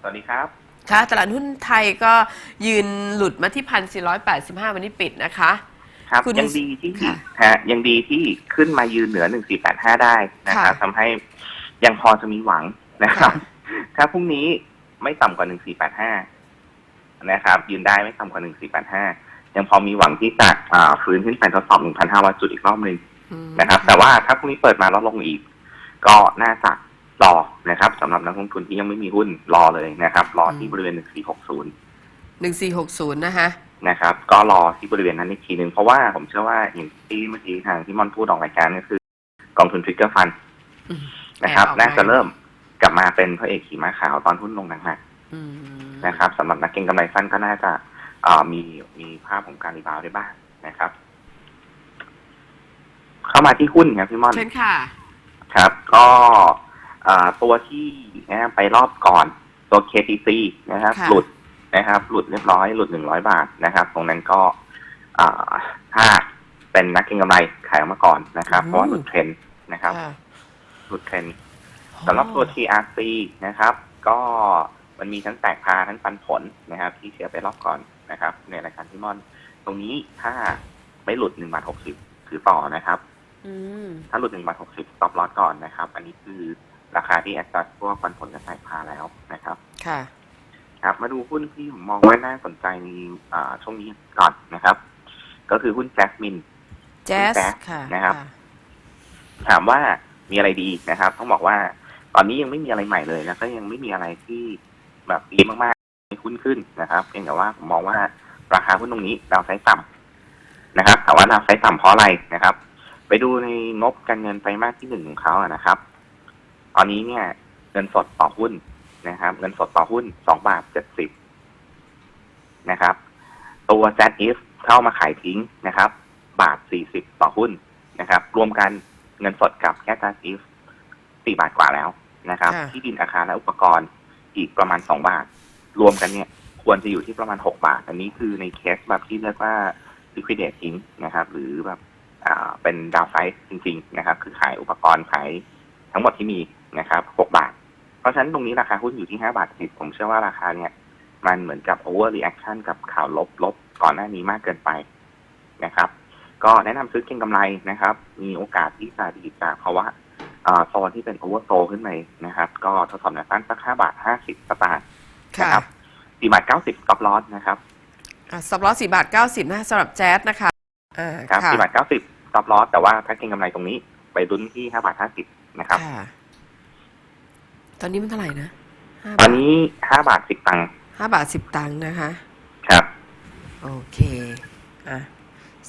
สวัสดีครับ ค่ะ ตลาดหุ้นไทยก็ยืนหลุดมาที่พันสี่ร้อยแปดสิบห้าวันนี้ปิดนะคะ ครับคุณยังดีที่ค่ะฮะยังดีที่ขึ้นมายืนเหนือหนึ่งสี่แปดห้าได้นะครับค่ะทำให้ยังพอจะมีหวังนะครับค่ะถ้าพรุ่งนี้ไม่ต่ำกว่าหนึ่งสี่แปดห้านะครับ ยืนได้ไม่ต่ำกว่าหนึ่งสี่แปดห้ายังพอมีหวังที่จะอ่าฟื้นขึ้นไปทดสอบหนึ่งพันห้าร้อยจุดอีกรอบหนึ่ง อืม นะครับแต่ว่าถ้าพรุ่งนี้เปิดมาแล้วลงอีก ก็น่าจะ รอนะครับสำหรับนักลงทุนที่ยังไม่มีหุ้นรอเลยนะครับ รอที่บริเวณหนึ่งสี่หกศูนย์หนึ่งสี่หกศูนย์นะคะนะครับ ก็รอที่บริเวณนั้นอีกทีหนึ่งเพราะว่าผมเชื่อว่าอย่างที่เมื่อกี้ทางที่มอนพูดออกรายการก็คือ กองทุนทริกเกอร์ฟันอืมนะครับแอบออกมาน่าจะเริ่มกลับมาเป็นพระเอกขี่ม้าขาวตอนหุ้นลงหนักอืมๆนะครับสำหรับนักเก็งกำไรสั้นก็น่าจะเอ่อมีมีภาพของการรีบาวด์ได้บ้างนะครับ เข้ามาที่หุ้นครับพี่มอนเช่นค่ะ ครับ ก็เอ่อ ตัวที่นะไปรอบก่อนตัว KTC นะครับ ค่ะ หลุดนะครับ หลุดเรียบร้อยหลุดหนึ่งร้อยบาทนะครับ ตรงนั้นก็เอ่อถ้าเป็นนักเก็งกำไรขายออกมาก่อนนะครับ เพราะว่าหลุดเทรนด์นะครับ ค่ะหลุดเทรนด์ สำหรับตัว TRC นะครับ ก็มันมีทั้งแตกพาทั้งปันผลนะครับ ที่เชียร์ไปรอบก่อนนะครับ ในรายการที่มอน ตรงนี้ถ้าไม่หลุดหนึ่งบาทหกสิบถือต่อนะครับ อืม ถ้าหลุดหนึ่งบาทหกสิบตอบลอสก่อนนะครับ อันนี้คือ ราคาที่แอดจัดพวกปันผลกับแตกพาแล้วนะครับ ค่ะ ครับ มาดูหุ้นที่ผมมองว่าน่าสนใจในอ่าช่วงนี้ก่อนนะครับ ก็คือหุ้นแจสมินแจ๊สแจ๊สค่ะนะครับ ถามว่ามีอะไรดีนะครับ ต้องบอกว่าตอนนี้ยังไม่มีอะไรใหม่เลยแล้วก็ยังไม่มีอะไรที่แบบดีมากๆในหุ้นขึ้นนะครับเพียงแต่ว่าผมมองว่าราคาหุ้นตรงนี้ดาวไซด์ต่ำนะครับถามว่าดาวไซด์ต่ำเพราะอะไรนะครับ ไปดูในงบการเงินไตรมาสที่หนึ่งของเขาอะนะครับต อนนี้เนี่ย เงินสดต่อหุ้นนะครับ เงินสดต่อหุ้นสองบาทเจ็ดสิบนะครับ ตัว z if เข้ามาขายทิ้งนะครับ บาทสี่สิบต่อหุ้นนะครับ รวมกันเงินสดกับแค่ z if สี่บาทกว่าแล้วนะครับค่ะที่ดินอาคารและอุปกรณ์อีกประมาณสองบาท รวมกันเนี่ยควรจะอยู่ที่ประมาณหกบาท อันนี้คือในเคสแบบที่เรียกว่า liquidate ทิ้งนะครับ หรือแบบอ่าเป็นดาวไซด์จริง ๆ นะครับ คือขายอุปกรณ์ขายทั้งหมดที่มี นะครับหกบาท เพราะฉะนั้นตรงนี้ราคาหุ้นอยู่ที่ห้าบาทสิบผมเชื่อว่าราคาเนี่ย มันเหมือนกับ over reaction กับข่าวลบลบก่อนหน้านี้มากเกินไปนะครับ ก็แนะนำซื้อเก็งกำไรนะครับ มีโอกาสที่จะดีจากภาวะอ่าโซนที่เป็น over s o ขึ้นไปนะครับ ก็ทดสอบแนวต้านสักห้าบาทห้าสิบสตางค์ค่ะนะครับสี่บาทเก้าสิบ stop loss นะครับอะสับล้อสี่บาทเก้าสิบนะสำหรับแจ๊สนะคะอ่าครับค่ะสี่บาทเก้าสิบ stop loss แต่ว่าถ้าเก็งกำไรตรงนี้ ไปดุนที่ห้าบาทห้าสิบนะครับค่ะ ตอนนี้มันเท่าไหร่นะห้าตบาอนทนี้ห้าบาทสิบตังค์ห้าบาทสิบตังค์นะคะ ครับ โอเค อะ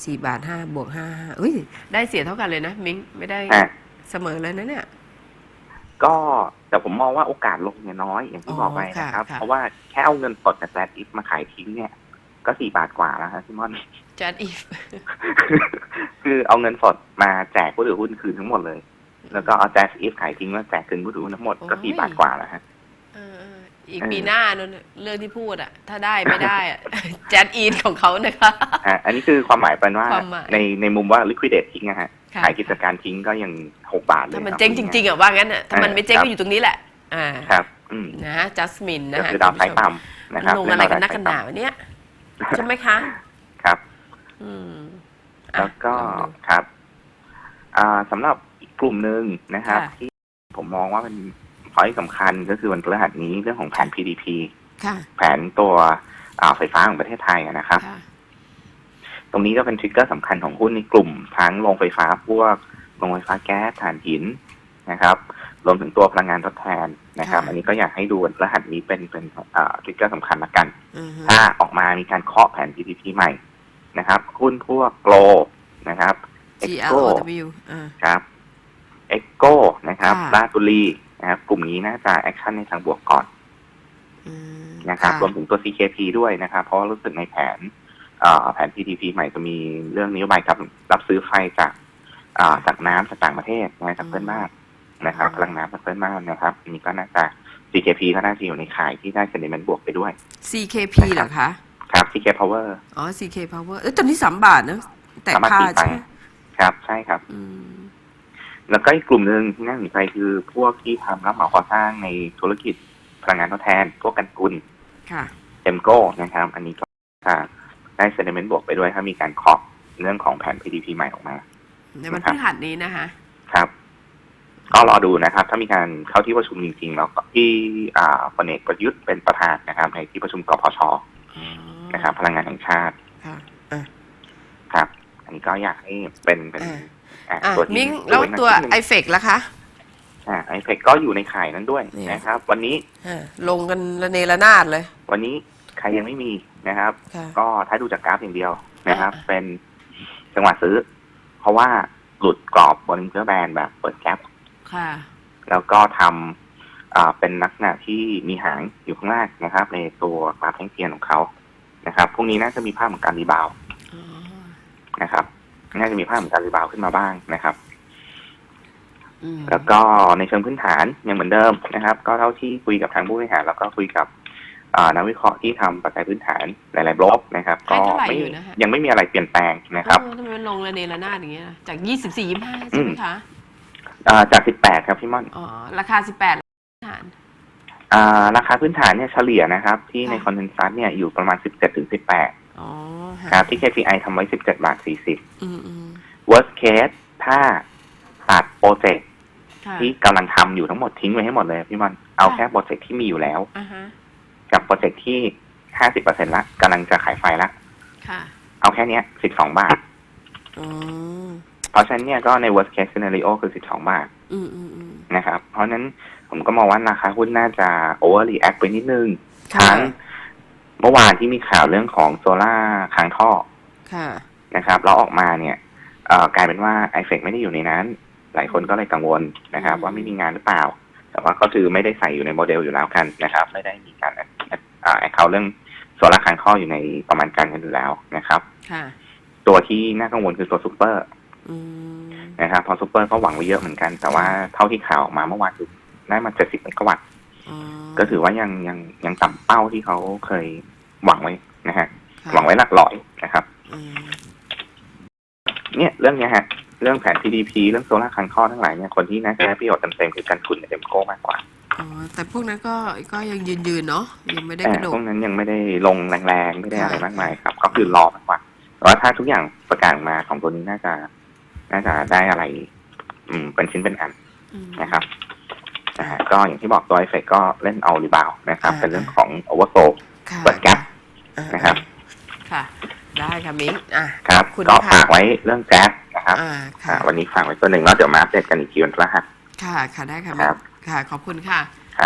สี่บาทห้าบวกห้าห้าอุ้ย ได้เสียเท่ากันเลยนะ มิงไม่ได้อะ เสมอเลยนะเนี่ย ก็แต่ผมมองว่าโอกาสลงเนี่ยน้อยอย่างที่อ๋อบอกไปค่ะนะครับ ค่ะ เพราะว่าแค่เอาเงินสดจากแซดอิฟมาขายทิ้งเนี่ย ก็สี่บาทกว่าแล้วครับพี่มอนแจ๊สอีฟ คือเอาเงินสดมาแจกผู้ถือหุ้นคืนทั้งหมดเลย แล้วก็เอาแจกอีฟขายทิ้งแล้วแจกคืนผู้ถือหุ้นทั้งหมดก็โอ้ยสี่บาทกว่าแล้วฮะเออเอออีกเออปีหน้านั่นน่ะเรื่องที่พูดอะถ้าได้ไม่ได้อะแจ๊สอีฟของเขานะคะอะอันนี้คือความหมายเป็นว่าความหมายในในมุมว่า liquidate ทิ้งนะฮะค่ะขายกิจการทิ้งก็ยังหกบาทเลยถ้ามันคบเจ๊งจริงๆอะว่างั้นอะถ้ามันไม่เจ๊งครับก็อยู่ตรงนี้แหละ อ่าครับอืมนะจัสมินนะก็ฮะคือดาวไซด์ต่ำนะครับลงอะไรกันนักกันหนาวเนี่ยใช่ไหมคะ ครับ อืมอะแล้วก็ลองดูครับ อ่าสำหรับอี กกลุ่มหนึ่งนะครับ ค่ะ ที่ผมมองว่าเป็นพอยสำคัญก็คือวันพฤหัสนี้เรื่องของแผน PDP ค่ะ แผนตัวอ่าไฟฟ้าของประเทศไทยอะนะครับ ค่ะ ตรงนี้ก็เป็นทริกเกอร์สำคัญของหุ้นในกลุ่มทั้งโรงไฟฟ้าพวกโรงไฟฟ้าแก๊สถ่านหินนะครับ รวมถึงตัวพลังงานทดแทนนะครับ ค่ะ อันนี้ก็อยากให้ดูวันพฤหัสนี้เป็นเป็นอ่าทริกเกอร์สำคัญละกัน อือฮึถ้าออกมามีการเคาะแผน PDP ใหม่นะครับหุ้นพวกโกลนะครับ G L Exco O W อ่า ครับ เอ็กโกนะครับค่ะลาดบุรีนะครับกลุ่มนี้น่าจะแอคชั่นในทางบวกก่อนอืมนะครับรวมถึงตัว CKP ด้วยนะครับ เพราะว่ารู้สึกในแผนเอ่อแผน PTP ใหม่จะมีเรื่องนโยบายกับรับซื้อไฟจากอ่าจากน้ำจากต่างประเทศนะจากเพื่อนบ้านนะครับพลังน้ำจากเพื่อนบ้านนะครับอันนี้ก็น่าจะ CKP ก็น่าจะอยู่ในข่ายที่ได้เซนิเมนต์บวกไปด้วย C K P เหรอคะครับ CK Power อ๋อ C K Power เอ้ยตอนนี้สามบาทนะแต่สามบาทค่าสี่ตัใช่งไหมค์ครับ ใช่ครับอืม แล้วก็อีกกลุ่มหนึ่งที่น่าสนใจคือพวกที่ทำรับเหมาก่อสร้างในธุรกิจพลังงานทดแทน พวกกันกุลค่ะเอ็มโก้นะครับ อันนี้ก็จะได้เซน i เมนต์บวกไปด้วยถ้ามีการเคาะเรื่องของแผน PDP ใหม่ออกมา ในวันครัพบฤหัสนี้นะคะ ครับ ก็รอดูนะครับ ถ้ามีการเข้าที่ประชุมจริงๆแล้วก็ที่อ่าพลเอกประยุทธ์เป็นประธานนะครับ ในที่ประชุมกพชอ๋อนะครับ พลังงานแห่งชาติค่ะอะครับ อันนี้ก็อยากให้เป็นเป็น อ่าอะอะตัวที่มิ้งแล้วตัวหนักไอนิดนึงเฟกล่ะคะอ่าไอเพกก็อยู่ในข่ายนั้นด้วยเนี่ยนะครับ วันนี้อ่าลงกันระเนระนาดเลยวันนี้ใครยังไม่มีนะครับ ค่ะ ก็ถ้าดูจากกราฟอย่างเดียวนะครับ อ่า เป็นจังหวะซื้อ เพราะว่าหลุดกรอบบนเพื่อแบนแบบเปิดแก๊ปค่ะ แล้วก็ทำอ่าเป็นลักษณะที่มีหางอยู่ข้างล่างนะครับ ในตัวกราฟแท่งเทียนของเขานะครับพรุ่งนี้น่าจะมีภาพของการรีบาวด์อ๋อ นะครับ น่าจะมีภาพของการรีบาวด์ขึ้นมาบ้างนะครับอืมแล้วก็ในเชิงพื้นฐานยังเหมือนเดิมนะครับ ก็เท่าที่คุยกับทางผู้บริหารแล้วก็คุยกับอ่านักวิเคราะห์ที่ทำปัจจัยพื้นฐานหลาย ๆ บล็อกนะครับให้ก็เท่าไหร่ไม่อยู่นะคะยังไม่มีอะไรเปลี่ยนแปลงนะครับเออทำไมมันลงระเนระนาดอย่างเงี้ยล่ะจากยี่สิบสี่ยี่ห้าใช่ไหมคะอ่าจาก18ครับพี่ม่อนอ๋อราคาสิบแปดฐานอ่าราคาพื้นฐานเนี่ยเฉลี่ยนะครับ ที่ในค่ะคอนเทนซัสเนี่ยอยู่ประมาณ17ถึง18อ๋อ ครับที่ KPI ทำไว้17บาท40อืมอืม worst case ถ้าตัดโปรเจกต์ค่ะที่กำลังทำอยู่ทั้งหมดทิ้งไว้ให้หมดเลยพี่ม่อนเอาค่ะแค่โปรเจกต์ที่มีอยู่แล้วอ่าฮะกับโปรเจกต์ที่50%ละกำลังจะขายไฟละค่ะเอาแค่เนี้ย12บาทอ๋อเพราะฉะนั้นเนี่ยก็ใน worst case scenario คือ12บาทอืมอืมอืมนะครับ เพราะฉะนั้นผมก็มองว่าราคาหุ้นน่าจะ overreact ไปนิดนึงค่ะทั้ง เมื่อวานที่มีข่าวเรื่องของโซล่าค้างท่อค่ะนะครับแล้วออกมาเนี่ยเอ่อกลายเป็นว่าไอเฟกไม่ได้อยู่ในนั้น หลายคนก็เลยกังวลนะครับอืมว่าไม่มีงานหรือเปล่า แต่ว่าก็คือไม่ได้ใส่อยู่ในโมเดลอยู่แล้วกันนะครับ ไม่ได้มีการแอคเคาเรื่องโซล่าค้างท่ออยู่ในประมาณการกันอยู่แล้วนะครับค่ะตัวที่น่ากังวลคือตัวซูเปอร์อืมนะครับเพอซูเปอร์ก็หวังไว้เยอะเหมือนกัน แต่ว่าเท่าที่ข่าวออกมาเมื่อวานคือได้มา70เมกะวัตต์อ๋อ ก็ถือว่ายังยังยังต่ำเป้าที่เขาเคยหวังไว้นะฮะค่ะหวังไว้หลักร้อยนะครับอืมเนี่ยเรื่องเนี้ยฮะ เรื่องแผน PDP เรื่องโซล่าคังข้อทั้งหลายเนี่ยคนที่น่าจะได้ประโยชน์เต็มๆคือการทุนในเดมโก้มากกว่าอ๋อแต่พวกนั้นก็ก็ยังยืนยืนๆเนาะยังไม่ได้แต่กระโดพดวกนั้นยังไม่ได้ลงแรงๆ ไม่ได้อะไรค่ะมากมายครับ ก็คือรอมากกว่าแต่ว่าถ้าทุกอย่างประกาศออกมาของตัวนี้น่าจะ น่าจะได้อะไร อืมเป็นชิ้นเป็นอันอืมนะครับ นะฮะก็อย่างที่บอกตัวไอเฟกก็เล่นเอารีบาวนะครับอ่าเป็นเรื่องของโอเวอร์โซค่ะเปิดแก๊ปอ่านะครับ ค่ะ ได้ค่ะมิ้งอะครับขอณก็ค่ะฝากไว้เรื่องแจ๊สนะครับอ่าอ่าค่ะวันนี้ฝากไว้ตัวหนึ่งแล้วเดี๋ยวมาอัปเดตกันอีกทีวันพฤหัสค่ะ ค่ะได้ค่ะครัมิ้งบค่ะ ขอบคุณค่ะ